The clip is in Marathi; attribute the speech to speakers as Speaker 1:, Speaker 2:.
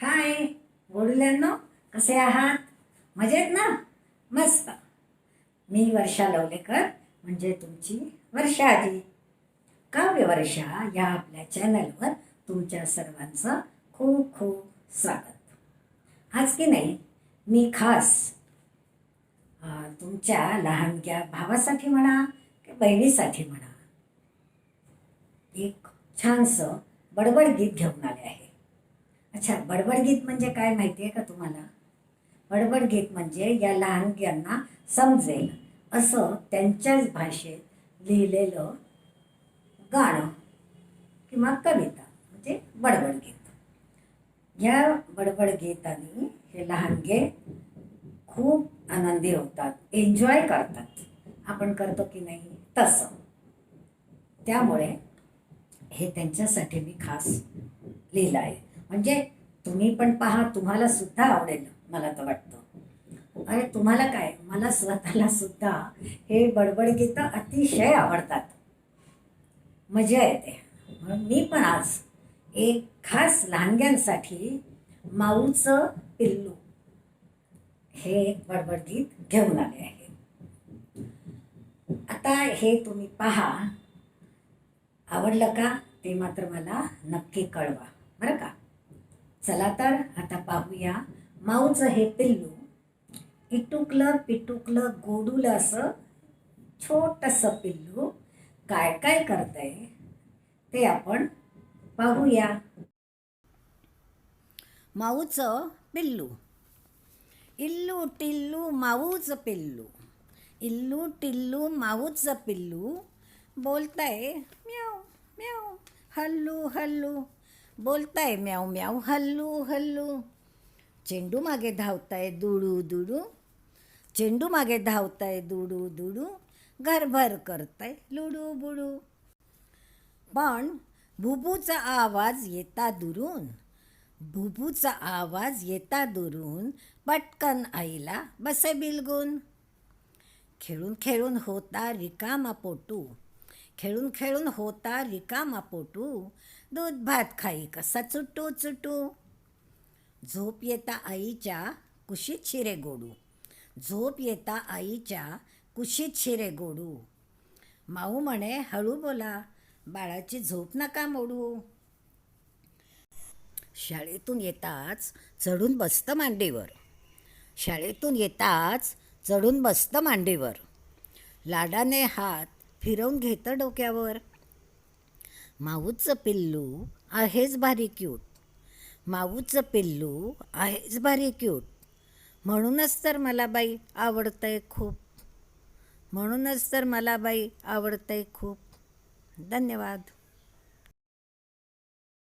Speaker 1: हाय गोडुल्यांनो कसे आहात? मजेत ना? मस्त. मी वर्षा लवलेकर म्हणजे तुमची वर्षा आजी. काव्य वर्षा या आपल्या चॅनलवर तुमच्या सर्वांचं खूप खूप स्वागत. आज की नाही मी खास तुमच्या लहानग्या भावासाठी म्हणा की बहिणीसाठी म्हणा एक छानसं बडबड गीत घेऊन आले आहे. अच्छा बडबड गीत म्हणजे काय माहिती आहे का तुम्हाला? बडबड गीत म्हणजे या लहानग्यांना समजेल. असं त्यांच्याच भाषेत लिहिलेलं गाणं किंवा कविता म्हणजे बडबड गीत. या बडबड गीताने हे लहानगे खूप आनंदी होतात एन्जॉय करतात. आपण करतो की नाही तसं. त्यामुळे हे त्यांच्यासाठी मी खास लिहिलं आहे. म्हणजे तुम्ही पण पहा तुम्हाला सुद्धा आवडेल मला तर वाटतं. अरे तुम्हाला काय? मला स्वतःला सुद्धा हे बडबड गीतं अतिशय आवडतात. मजा येते. म्हणून मी पण आज एक खास लहानग्यांसाठी माऊचं पिल्लू हे एक बडबड गीत घेऊन आले आहे. आता हे तुम्ही पहा. आवडलं का? ते मात्र मला नक्की कळवा. बरं का? चला तर आता पाहूया माऊचं हे पिल्लू इटुकलं पिटुकलं गोडूलं असं छोटंसं पिल्लू काय काय करतंय ते आपण पाहूया. माऊचं पिल्लू. इल्लू टिल्लू माऊचं पिल्लू. इल्लू टिल्लू माऊचं पिल्लू. बोलताय म्याव म्याव हल्लू हल्लू. बोलताय म्याव म्याव हल्लू हल्लू. चेंडू मागे धावताय दुडू दुडू. चेंडू मागे धावताय दुडू दुडू. घरभर करताय लुडू बुडू. पण भुबूचा आवाज येता दुरून भुबूचा आवाज येता दुरून पटकन आईला बसे बिलगून. खेळून खेळून होता रिकामा पोटू. खेळून खेळून होता रिकामा पोटू. दूध भात खाई कसा चुटू चुटू. झोप येता आईच्या कुशीत शिरे गोडू. झोप येता आईच्या कुशीत शिरे गोडू. माऊ म्हणे हळू बोला बाळाची झोप नका मोडू. शाळेतून येताच चढून बसतं मांडीवर. शाळेतून येताच चढून बसतं मांडीवर. लाडाने हात फिरवून घेतं डोक्यावर. माऊचं पिल्लू आहेच भारी क्यूट माऊचं पिल्लू आहेच भारी क्यूट म्हणूनच तर मला बाई आवडतंय खूप. म्हणूनच तर मला बाई आवडतंय खूप. धन्यवाद.